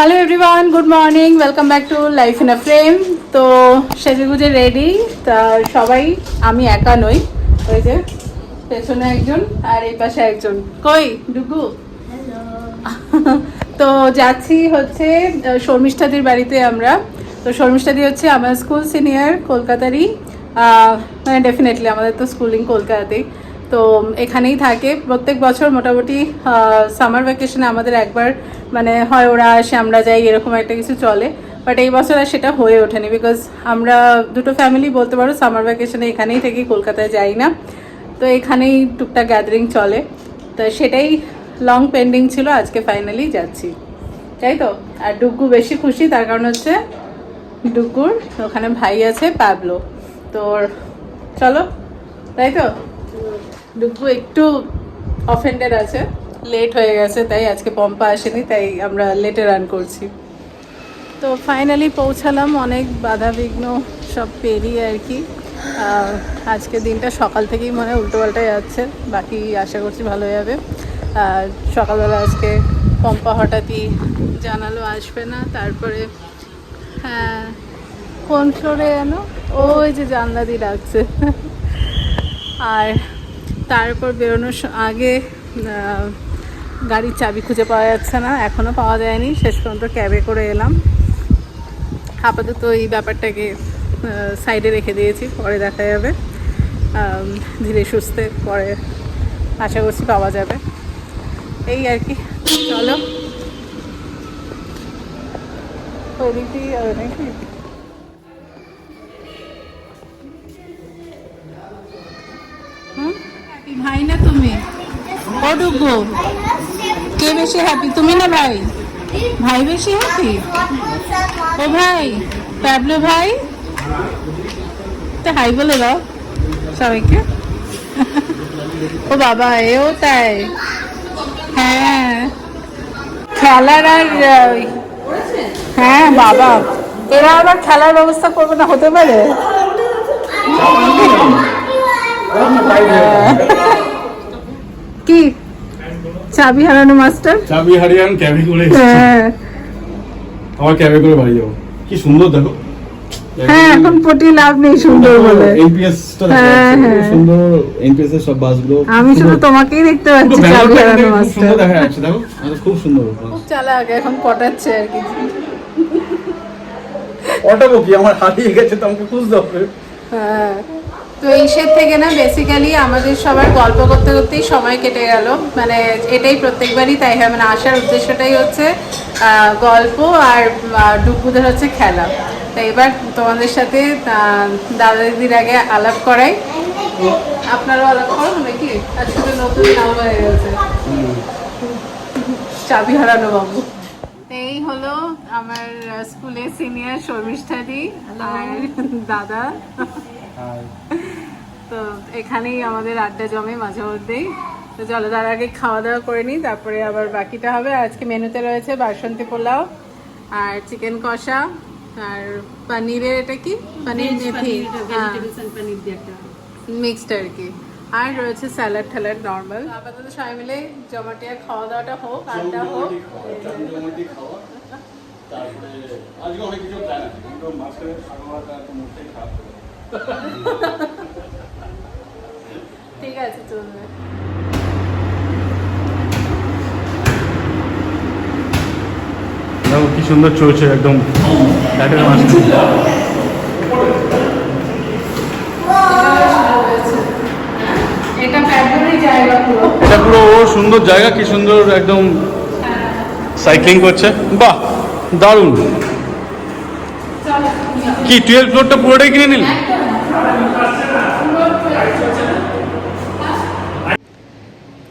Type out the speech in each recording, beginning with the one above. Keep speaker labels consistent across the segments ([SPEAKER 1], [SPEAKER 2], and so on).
[SPEAKER 1] Hello everyone good morning welcome back to life in a frame তো সেজেগুজে ready তা সবাই আমি একা নই। ওই যে পেছনে একজন আর এই পাশে একজন। কই ডুগু? তো যাচ্ছি হচ্ছে শর্মিষ্ঠাদির বাড়িতে আমরা। তো শর্মিষ্ঠাদি হচ্ছে আমার স্কুল সিনিয়র কলকাতারই। মানে ডেফিনেটলি আমাদের তো স্কুলিং কলকাতাতেই। তো এখানেই থাকে। প্রত্যেক বছর মোটামুটি সামার ভ্যাকেশনে আমাদের একবার মানে হয় ওরা আসে, আমরা যাই, এরকম একটা কিছু চলে। বাট এই বছর আর সেটা হয়ে ওঠেনি বিকজ আমরা দুটো ফ্যামিলি বলতে পারো সামার ভ্যাকেশনে এখানেই থেকে কলকাতায় যাই না। তো এখানেই টুকটাক গ্যাদারিং চলে। তো সেটাই লং পেন্ডিং ছিল, আজকে ফাইনালি যাচ্ছি। তাই তো? আর ডুগ্গু বেশি খুশি, তার কারণ হচ্ছে ডুগ্গুর ওখানে ভাই আছে প্যাবলো তোর, চলো, তাই তো? ডুগ্গু একটু অফেন্ডেড আছে। লেট হয়ে গেছে, তাই আজকে পম্পা আসেনি, তাই আমরা লেটে রান করছি। তো ফাইনালি পৌঁছালাম, অনেক বাধা বিঘ্ন সব পেরিয়ে আর কি। আজকে দিনটা সকাল থেকেই মনে হয় উল্টোপাল্টা যাচ্ছে, বাকি আশা করছি ভালো যাবে। আর সকালবেলা আজকে পম্পা হঠাৎই জানালো, আসবে না। তারপরে হ্যাঁ কোন ফ্লোরে যেন? ওই যে জানলা দিয়ে ডাকছে। আর তারপর বেরোনোর আগে গাড়ির চাবি খুঁজে পাওয়া যাচ্ছে না এখনও পাওয়া যায়নি। শেষ পর্যন্ত ক্যাবে করে এলাম। আপাতত এই ব্যাপারটাকে সাইডে রেখে দিয়েছি, পরে দেখা যাবে। ধীরে সুস্থে পরে আশা করছি পাওয়া যাবে। এই আর কি, চলো। ওই দিক দিয়ে নাকি ও কে বেশি হ্যাপি তুমি না ভাই? ভাই বেশি হ্যাপি ও ভাই প্যাবলো ভাই? তো হাই বলে দাও সবাইকে। ও বাবা এও তাই। হ্যাঁ। খেলার আর হ্যাঁ বাবা। এরা আবার খেলার ব্যবস্থা করবে না হতে পারে। কি? চাবি হারানো মাস্টার
[SPEAKER 2] চাবি হারিয়ে আমি ক্যাবে করে
[SPEAKER 1] হ্যাঁ।
[SPEAKER 2] আবার ক্যাবে করে বাড়ি যাব। কি সুন্দর দেখো।
[SPEAKER 1] হ্যাঁ এখন পটি লাভ নেই সুন্দর বলে।
[SPEAKER 2] এনপিএস দেখা
[SPEAKER 1] হ্যাঁ, হ্যাঁ।
[SPEAKER 2] সুন্দর এনপিএস এর সব বাসগুলো।
[SPEAKER 1] আমি শুধু তোমাকেই দেখতে পাচ্ছি চাবি হারানো
[SPEAKER 2] খুব
[SPEAKER 1] মাস্টার
[SPEAKER 2] সুন্দর দেখা যাচ্ছে দেখো। আর খুব সুন্দর।
[SPEAKER 1] খুব চালাক এখন পটাচ্ছে আর কি।
[SPEAKER 2] অটাবো কি? আমার হারিয়ে গেছে তো আমাকে খুঁজতে হবে।
[SPEAKER 1] হ্যাঁ। তো এইসের থেকে না বেসিক্যালি আমাদের সবার গল্প করতে করতেই সময় কেটে গেল। মানে এটাই প্রত্যেকবারই তাই হয়। মানে আসার উদ্দেশ্যটাই হচ্ছে গল্প আর ডুবুদের হচ্ছে খেলা। তো এবার তোমাদের সাথে দাদা দিদির আগে আলাপ করাই। আপনারাও আলাপ করো নাকি? আজকে তো নতুন নাম হয়ে গেছে। চাবি হারানো বাবু। এই হলো আমার স্কুলে সিনিয়র শর্মিষ্ঠাদি আর দাদা। তো এখানেই আমাদের আড্ডা জমে মাঝে মধ্যেই। তো চলো তার আগে খাওয়া দাওয়া করে নিই তারপরে আবার বাকিটা হবে। আজকে মেনুতে রয়েছে বাসন্তী পোলাও আর চিকেন কষা আর পনিরের এটা কি? পনির মেথি। হ্যাঁ। মিক্সড আর কি। আর রয়েছে স্যালাড ট্যালাড নর্মাল। আপাতত সবাই মিলে জমাটিয়া খাওয়া দাওয়াটা হোক আড্ডা হোক।
[SPEAKER 2] তারপরে আজকে অনেক কিছু প্ল্যান আছে। কিন্তু মাঝখানে খাওয়াটা তো মুখটাই খারাপ হয়ে।
[SPEAKER 1] ঠিক আছে চলবে।
[SPEAKER 2] কি সুন্দর চলছে একদম। ফ্ল্যাটের মাঝখানে।
[SPEAKER 1] এটা পুরো।
[SPEAKER 2] ও সুন্দর জায়গা কি সুন্দর একদম সাইক্লিং করছে। বাহ দারুণ। কি টুয়েলভ ফ্লোরটা পুরোটাই কিনে নিলি?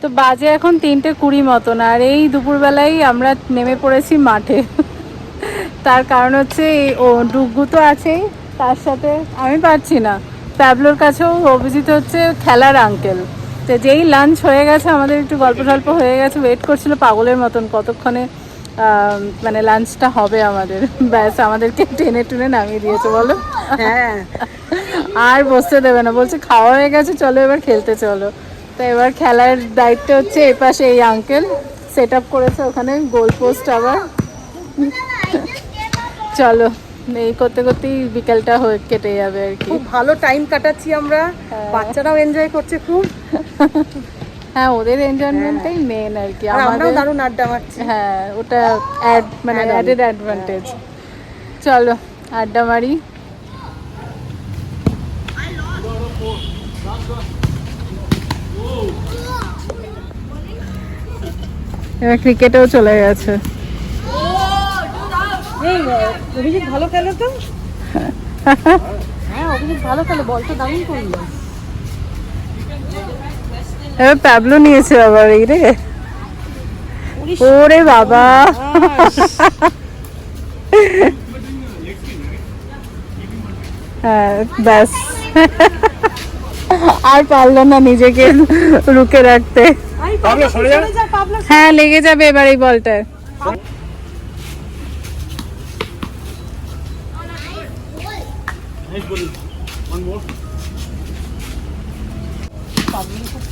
[SPEAKER 1] তো বাজে এখন তিনটে কুড়ি মতন আর এই দুপুরবেলায় আমরা নেমে পড়েছি মাঠে। তার কারণ হচ্ছে এই ও ডুগু তো আছেই তার সাথে আমি পারছি না। প্যাবলোর কাছেও অভিজিৎ হচ্ছে খেলার আঙ্কেল তো যেই লাঞ্চ হয়ে গেছে আমাদের একটু গল্প টল্প হয়ে গেছে ওয়েট করছিল পাগলের মতন কতক্ষণে মানে লাঞ্চটা হবে আমাদের। ব্যাস আমাদেরকে টেনে টুনে নামিয়ে দিয়েছে বলো। হ্যাঁ। আর বসতে দেবে না বলছে খাওয়া হয়ে গেছে চলো এবার খেলতে চলো। তো এবার খেলার দায়িত্ব হচ্ছে এই পাশে এই আঙ্কেল সেট আপ করেছে ওখানে গোল পোস্ট আবার। চলো এই করতে করতেই বিকেলটা হয়ে কেটে যাবে আর কি।
[SPEAKER 3] খুব ভালো টাইম কাটাচ্ছি আমরা।
[SPEAKER 1] হ্যাঁ।
[SPEAKER 3] বাচ্চারাও এনজয় করছে খুব।
[SPEAKER 1] হ্যাঁ ওদের এনজয়মেন্টটাই মেন আর কি।
[SPEAKER 3] আমরাও দারুণ আড্ডা মারছি।
[SPEAKER 1] হ্যাঁ ওটা অ্যাড মানে অ্যাডেড অ্যাডভান্টেজ চলো আড্ডা মারি। এবার ক্রিকেটেও চলে গেছে।
[SPEAKER 3] অভিজিৎ ভালো খেলো তো? হ্যাঁ অভিজিৎ ভালো খেলো বল তো দারুণ করল।
[SPEAKER 1] এবার প্যাবলো নিয়েছে আবার এই রে। ওরে বাবা। হ্যাঁ ব্যাস। আর পারল না নিজেকে রুকে রাখতে। হ্যাঁ লেগে যাবে এবার এই বলটায়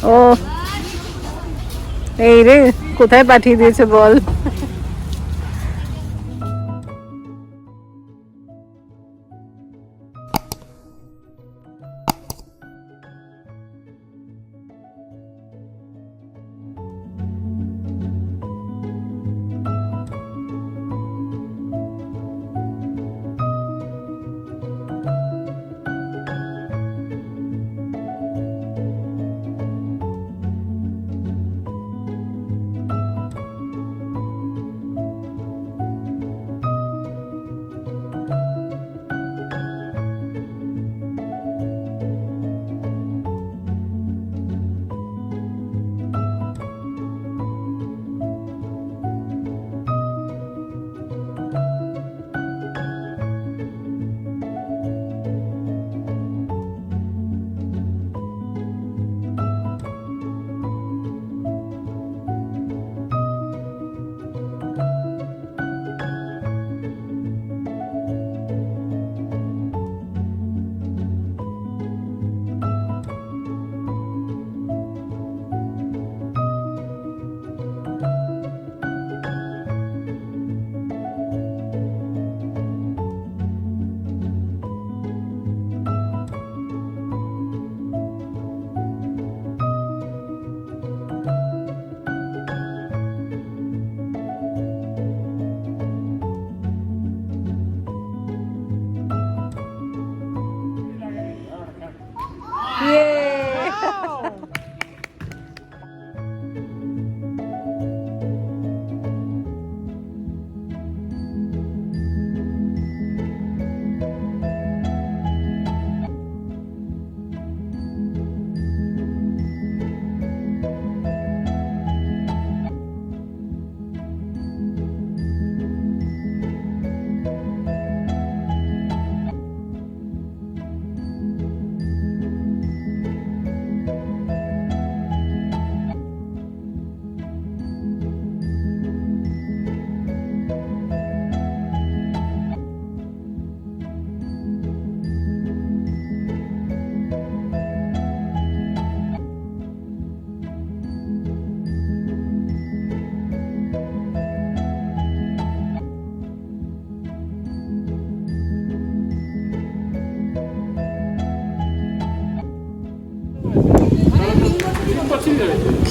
[SPEAKER 1] ও এই রে কোথায় পাঠিয়ে দিয়েছে বল?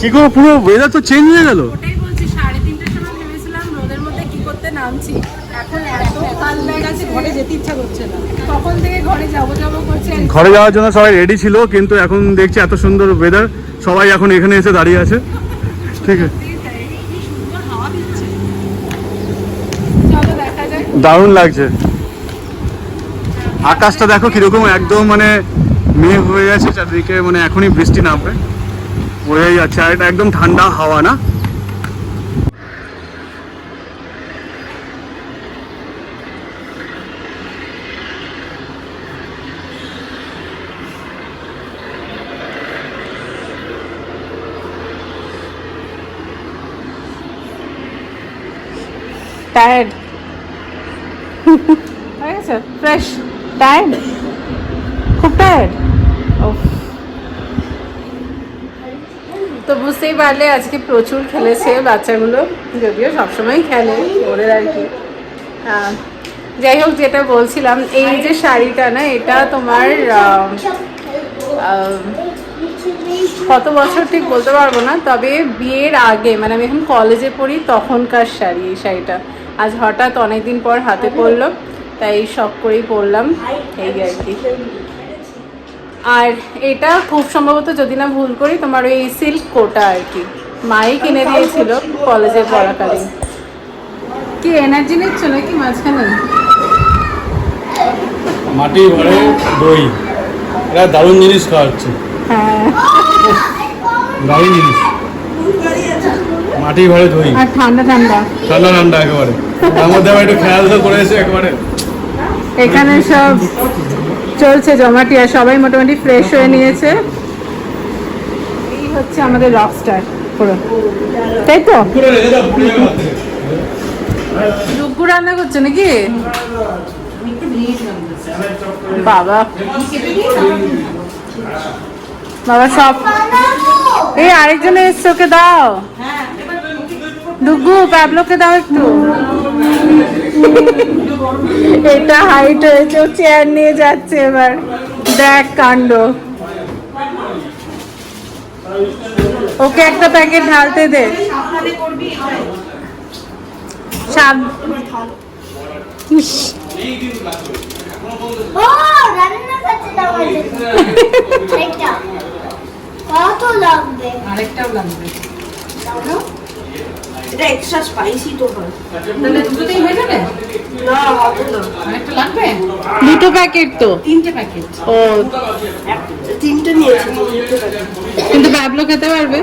[SPEAKER 2] কি গো পুরো ওয়েদার তো চেঞ্জ হয়ে গেল?
[SPEAKER 1] ওটাই বলছি সাড়ে তিনটের সময় ভেবেছিলাম রোদের মধ্যে কি করতে নামছি। এখন এত কাল হয়ে গেছে
[SPEAKER 3] ঘরে যেতে ইচ্ছা করছে না।
[SPEAKER 1] তখন থেকে ঘরে যাব যাব করছে
[SPEAKER 2] ঘরে যাওয়ার জন্য সবাই রেডি ছিল কিন্তু এখন দেখছি এত সুন্দর ওয়েদার সবাই এখন এখানে এসে দাঁড়িয়ে আছে। ঠিক আছে। দারুণ লাগছে। আকাশটা দেখো কীরকম একদম মানে মেঘ হয়ে গেছে চারদিকে মানে এখনই বৃষ্টি নামবে। বোঝাই যাচ্ছে আর এটা একদম ঠান্ডা হাওয়া না
[SPEAKER 1] টায়ার্ড হয়ে গেছে ফ্রেশ টায়ার্ড খুব টায়ার্ড তো বুঝতেই পারলে আজকে প্রচুর খেলেছে বাচ্চাগুলো, যদিও সবসময় খেলে ওদের আর কি। যাই হোক, যেটা বলছিলাম, এই যে শাড়িটা না, এটা তোমার কত বছর ঠিক বলতে পারব না, তবে বিয়ের আগে মানে আমি এখন কলেজে পড়ি তখনকার শাড়ি, এই শাড়িটা। আজ হঠাৎ অনেকদিন পর হাতে পড়ল, তাই শখ করেই পরলাম, এই আর কি। আর এটা খুব সম্ভবত যদি না ভুল করি তোমার ওই সিল্ক কোটা আর কি। মাই কিনে দিয়েছিল কলেজে পড়াকালীন। কি এনার্জি নিচ্ছ নাকি মাঝখানে?
[SPEAKER 2] মাটি ভরে দই। এটা দারুণ জিনিস খাওয়াচ্ছে।
[SPEAKER 1] হ্যাঁ।
[SPEAKER 2] দারুণ জিনিস। মাটি ভরে দই।
[SPEAKER 1] আর ঠান্ডা ঠান্ডা।
[SPEAKER 2] ঠান্ডা ঠান্ডা একেবারে। তার মধ্যে আবার একটু খেয়াল তো করে একেবারে।
[SPEAKER 1] এখানে সব চলছে জমাটিয়া সবাই মোটামুটি ফ্রেশ হয়ে নিয়েছে। এই হচ্ছে আমাদের রকস্টার পুরো। তাই তো?
[SPEAKER 2] রেখে
[SPEAKER 1] রান্না করছে নাকি? বাবা। বাবা সব এই আরেকজন এসছে, ওকে দাও। ডুগু প্যাবলোকে দাও একটু। এটা হাইট হয়েছে চেয়ার নিয়ে যাচ্ছে এবার। দেখ কাণ্ড। ওকে একটা প্যাকেট ঢালতে দে।
[SPEAKER 4] কত লাগবে?
[SPEAKER 3] আরেকটাও লাগবে? এটা এক্সট্রা স্পাইসি তো হয়।
[SPEAKER 1] তাহলে দুটোতেই হয়ে যাবে?
[SPEAKER 3] না হবে না।
[SPEAKER 1] আরেকটা লাগবে? দুটো প্যাকেট তো।
[SPEAKER 3] তিনটে প্যাকেট
[SPEAKER 1] ও।
[SPEAKER 3] তিনটে নিয়েছি
[SPEAKER 1] কিন্তু প্যাবলো খেতে পারবে।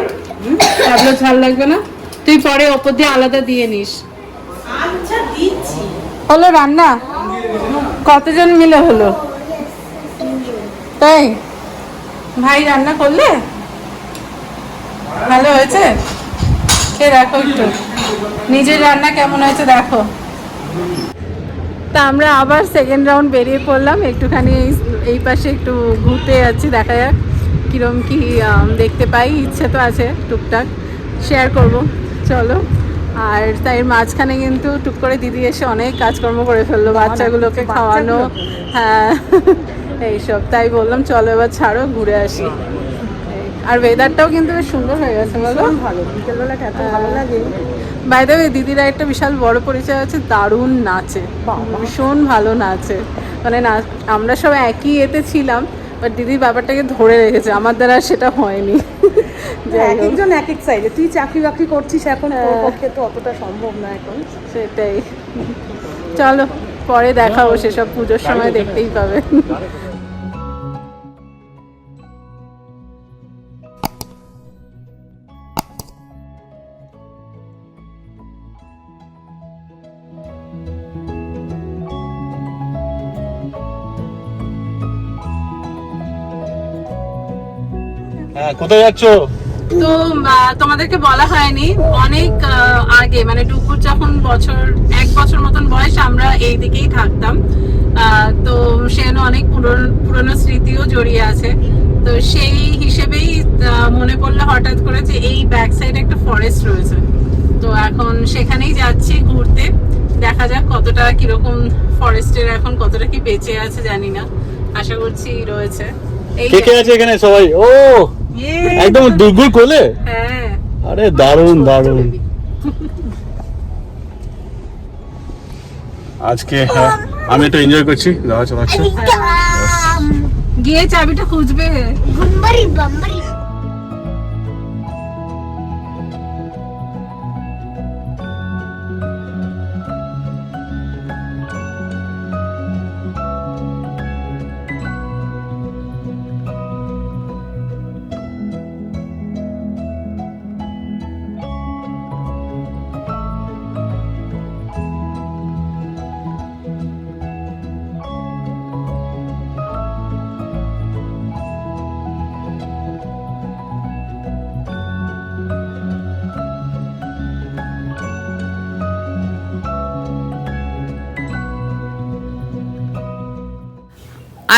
[SPEAKER 1] প্যাবলো ঝাল লাগবে না। তুই পরে ওপর দিয়ে আলাদা দিয়ে নিস।
[SPEAKER 3] আচ্ছা দিচ্ছি।
[SPEAKER 1] হলো রান্না? কতজন মিলে হলো? তাই ভাই রান্না করলে? ভালো হয়েছে? কে দেখো একটু। নিজের রান্না কেমন হয়েছে দেখো। তা আমরা আবার সেকেন্ড রাউন্ড বেরিয়ে পড়লাম। একটুখানি এই- পাশে একটু ঘুরতে যাচ্ছি দেখা যাক কীরম কি দেখতে পাই। ইচ্ছে তো আছে টুকটাক। শেয়ার করব। চলো। আর তাই মাঝখানে কিন্তু টুক করে দিদি এসে অনেক কাজকর্ম করে ফেলল। বাচ্চাগুলোকে খাওয়ানো। হ্যাঁ এইসব। তাই বললাম চলো এবার ছাড়ো ঘুরে আসি। আর ওয়েদারটাও কিন্তু বেশ সুন্দর হয়ে গেছে বলো?
[SPEAKER 3] ভালো। বিকেলবেলাটা এত ভালো লাগে।
[SPEAKER 1] বাই দ্য দিদিরা একটা বিশাল বড় পরিচয় আছে দারুণ নাচে। ভীষণ ভালো নাচে। মানে নাচ আমরা সব একই এতে ছিলাম বাট দিদি ব্যাপারটাকে ধরে রেখেছে। আমার দ্বারা সেটা হয়নি।
[SPEAKER 3] এক একজন এক এক সাইডে তুই চাকরি বাকরি করছিস এখন তোর
[SPEAKER 1] হ্যাঁ।
[SPEAKER 3] পক্ষে তো অতটা সম্ভব না এখন।
[SPEAKER 1] সেটাই। চলো পরে দেখাবো সেসব পুজোর সময় দেখতেই পাবে।
[SPEAKER 2] কোথায় যাচ্ছ?
[SPEAKER 1] তো তোমাদেরকে বলা হয়নি। অনেক আগে মানে ডুকুর যখন বছর এক বছর মতন বয়স আমরা এই দিকেই থাকতাম। তো সেখানে অনেক পুরনো স্মৃতিও জড়িয়ে আছে। তো সেই হিসেবেই মনে পড়ল হঠাৎ করে যে এই ব্যাক সাইডে একটা ফরেস্ট রয়েছে। তো এখন সেখানেই যাচ্ছি ঘুরতে। দেখা যাক কতটা কীরকম ফরেস্টের এখন কতটা কি বেঁচে আছে জানি না। আশা করছি রয়েছে। এই
[SPEAKER 2] কে কে আছে এখানে? সবাই। ও! একদম দুর্গুর কোলে?
[SPEAKER 1] হ্যাঁ।
[SPEAKER 2] আরে দারুণ দারুণ আজকে হ্যাঁ আমি একটু এনজয় করছি। দাদা চলাচ্ছে
[SPEAKER 1] গিয়ে চাবিটা খুঁজবে।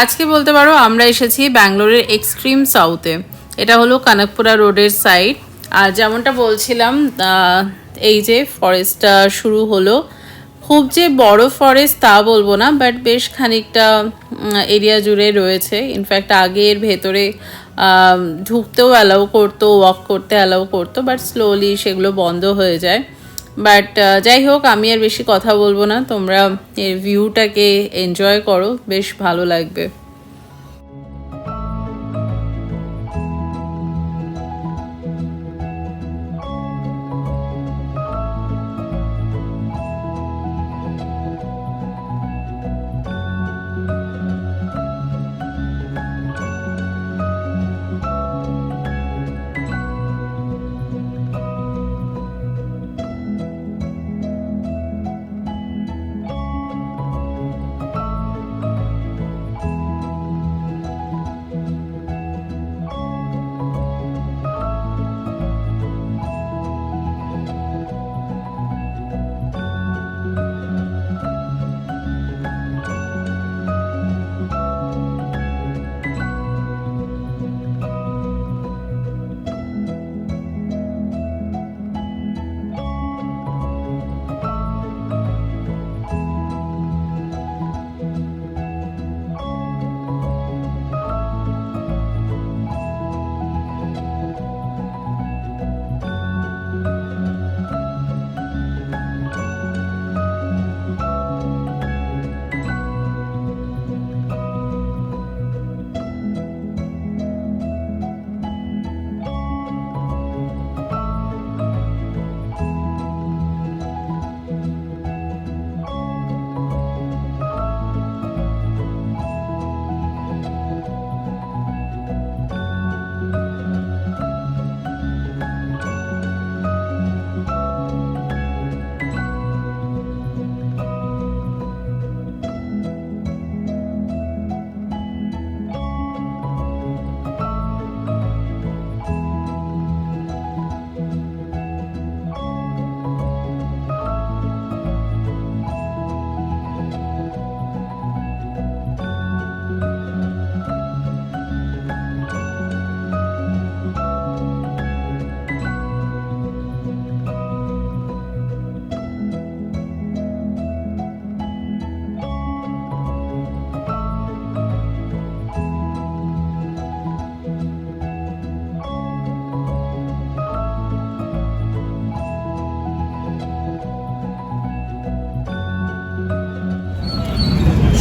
[SPEAKER 1] আজকে বলতে পারো, আমরা এসেছি ব্যাঙ্গালোরের এক্সট্রিম সাউথে। এটা হলো কানকপুরা রোডের সাইড। আর যেমনটা বলছিলাম এই যে ফরেস্টটা শুরু হলো,
[SPEAKER 5] খুব যে বড় ফরেস্ট তা বলব না, বাট বেশ খানিকটা এরিয়া জুড়ে রয়েছে। ইনফ্যাক্ট আগে এর ভেতরে ঢুকতেও অ্যালাউ করতো ওয়াক করতে অ্যালাউ করতো বাট স্লোলি সেগুলো বন্ধ হয়ে যায়। বাট যাই হোক আমি আর বেশি কথা বলব না। তোমরা এর ভিউটাকে এনজয় করো। বেশ ভালো লাগবে।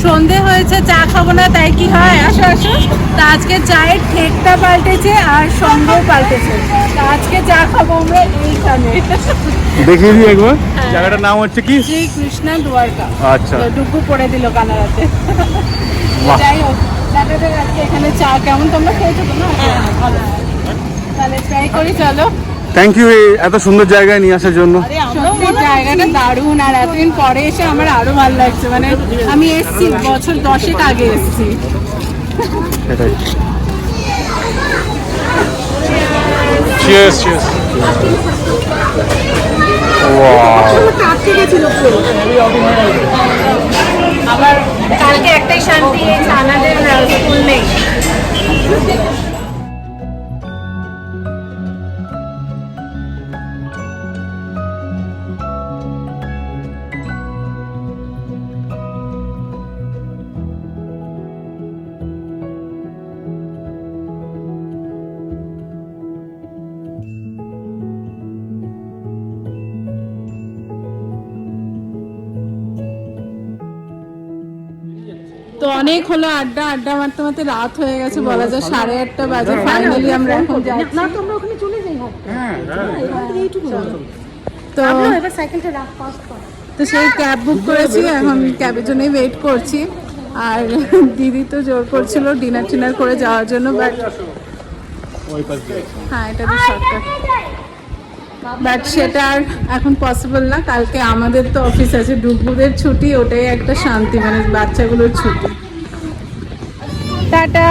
[SPEAKER 1] সন্ধে হয়েছে চা খাব না তাই কি হয়? আসো আসো। তা আজকে চায়ের ঠেকটা পাল্টেছে আর সঙ্গও পাল্টেছে। তা আজকে চা খাব আমরা এইখানে।
[SPEAKER 2] দেখিয়ে দিই একবার। জায়গাটার নাম হচ্ছে কি?
[SPEAKER 1] শ্রী কৃষ্ণা দুয়ারকা।
[SPEAKER 2] আচ্ছা।
[SPEAKER 1] ডুবু পড়ে দিল কানাড়াতে। যাই হোক দেখা যাক আজকে এখানে চা কেমন তোমরা খেয়েছো? তো না তাহলে ট্রাই করি চলো।
[SPEAKER 2] থ্যাংক ইউ এত সুন্দর জায়গায় নিয়ে আসার জন্য।
[SPEAKER 1] সত্যি জায়গাটা দারুণ আর এতদিন পরে এসে আমার আরও ভালো লাগছে। মানে আমি এসছি বছর দশেক আগে এসছি।
[SPEAKER 2] সেটাই। চিয়ার্স চিয়ার্স
[SPEAKER 1] আবার কালকে একটাই শান্তি এই ছানাদের স্কুল নেই। অনেক হলো আড্ডা আড্ডা মারতে মারতে রাত হয়ে গেছে বলা যায় সাড়ে আটটা বাজে। ফাইনালি আমরা এখন যাচ্ছি। না তোমরা ওখানে চলে যাই তো
[SPEAKER 4] এবার সাইকেলটা রাখ
[SPEAKER 1] তো সেই ক্যাব বুক করেছি এখন ক্যাবের জন্যই ওয়েট করছি। আর দিদি তো জোর করছিল ডিনার টিনার করে যাওয়ার জন্য বাট হ্যাঁ এটা তো শর্টকাট বাট সেটা আর এখন পসিবল না। কালকে আমাদের তো অফিস আছে ডুবুদের ছুটি ওটাই একটা শান্তি মানে বাচ্চাগুলোর ছুটি। টাটা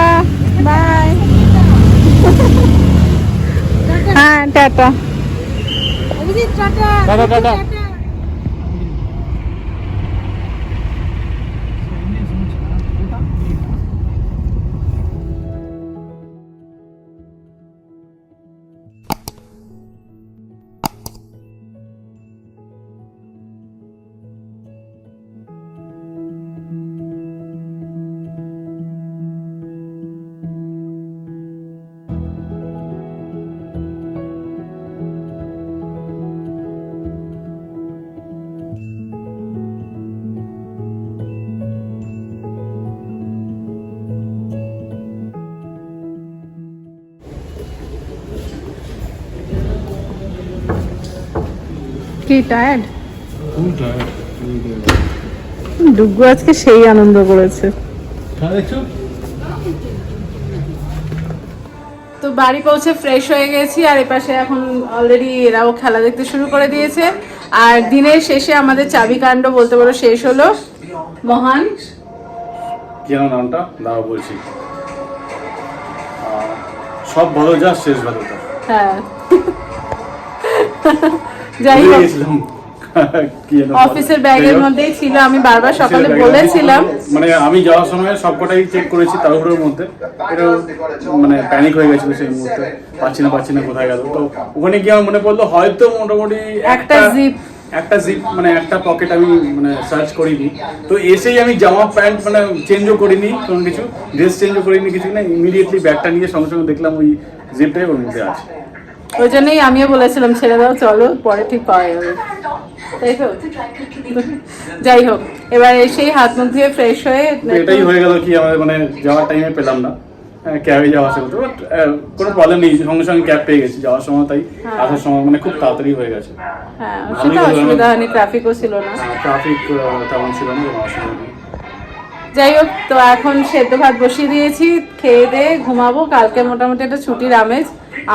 [SPEAKER 1] বাই হ্যাঁ টাটা
[SPEAKER 2] টাটা টাটা
[SPEAKER 1] কি টায়ার্ড ডুগু আজকে সেই আনন্দ করেছে। তো বাড়ি পৌঁছে ফ্রেশ হয়ে গেছি আর এপাশে এখন অলরেডি এরাও খেলা দেখতে শুরু করে দিয়েছে। আর দিনের শেষে আমাদের চাবি কাণ্ড বলতে পারো শেষ হলো। মহান।
[SPEAKER 2] কি নামটা? দাঁড়া বলছি। সব ভালো যা শেষ ভালো
[SPEAKER 1] হ্যাঁ। যাই হোক। অফিসের ব্যাগের মধ্যেই ছিল আমি বারবার সকালে বলেছিলাম।
[SPEAKER 2] মানে আমি যাওয়ার সময় সবকটাই চেক করেছি তাড়াহুড়োর মধ্যে। এটা মানে প্যানিক হয়ে গেছিল সেই মুহূর্তে। পাচ্ছি না পাচ্ছি না কোথায় গেল? তো ওখানে গিয়ে আমার মনে পড়ল হয়তো মোটামুটি
[SPEAKER 1] একটা zip।
[SPEAKER 2] একটা জিপ মানে একটা পকেট আমি মানে সার্চ করিনি। তো এসেই আমি জামা প্যান্ট মানে চেঞ্জও করিনি কোনো কিছু ড্রেস চেঞ্জও করিনি কিছু না। ইমিডিয়েটলি ব্যাগটা নিয়ে সঙ্গে সঙ্গে দেখলাম ওই জিপটাই ওর মধ্যে আছে।
[SPEAKER 1] ওই জন্যই আমিও বলেছিলাম ছেড়ে দাও চলো পরে ঠিক পাওয়া যাবে। তাই তো? যাই হোক এবার এসেই হাত মুখ ধুয়ে ফ্রেশ হয়ে
[SPEAKER 2] এটাই হয়ে গেল কি আমাদের মানে যাওয়ার টাইমে পেলাম না। ক্যাবে যাওয়া আসা করতে বাট কোনো প্রবলেম নেই সঙ্গে সঙ্গে ক্যাব পেয়ে গেছি যাওয়ার সময় তাই আসার সময় মানে খুব তাড়াতাড়ি হয়ে গেছে।
[SPEAKER 1] হ্যাঁ সেটা অসুবিধা হয়নি ট্রাফিকও ছিল না।
[SPEAKER 2] ট্রাফিক তেমন ছিল না অসুবিধা নেই।
[SPEAKER 1] যাই হোক তো এখন সেদ্ধ ভাত বসিয়ে দিয়েছি খেয়ে দিয়ে ঘুমাবো কালকে মোটামুটি একটা ছুটির আমেজ।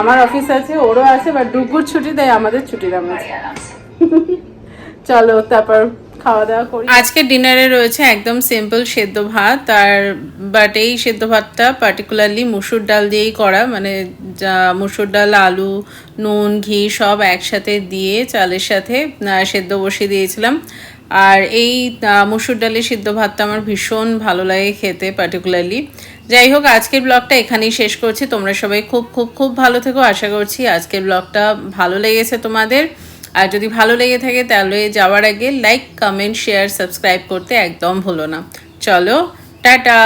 [SPEAKER 1] আমার অফিস আছে, ওরও আছে বাট ডুগুর ছুটি, তাই আমাদের ছুটির আমেজ চলো, তারপর
[SPEAKER 5] আজকে ডিনারে রয়েছে একদম সিম্পল সেদ্ধ ভাত, আর বাট এই সেদ্ধ ভাতটা পার্টিকুলারলি মুসুর ডাল দিয়েই করা মানে মুসুর ডাল, আলু, নুন, ঘি সব একসাথে দিয়ে চালের সাথে সেদ্ধ বসিয়ে দিয়েছিলাম। আর এই মুসুর ডালের সিদ্ধ ভাতটা আমার ভীষণ ভালো লাগে খেতে পার্টিকুলারলি যাই হোক আজকের ব্লগটা এখানেই শেষ করছি। তোমরা সবাই খুব খুব খুব ভালো থেকো। আশা করছি আজকের ব্লগটা ভালো লেগেছে তোমাদের। আর যদি ভালো লেগে থাকে, তাহলে যাওয়ার আগে লাইক কমেন্ট শেয়ার সাবস্ক্রাইব করতে একদম ভুলো না। চলো, টাটা!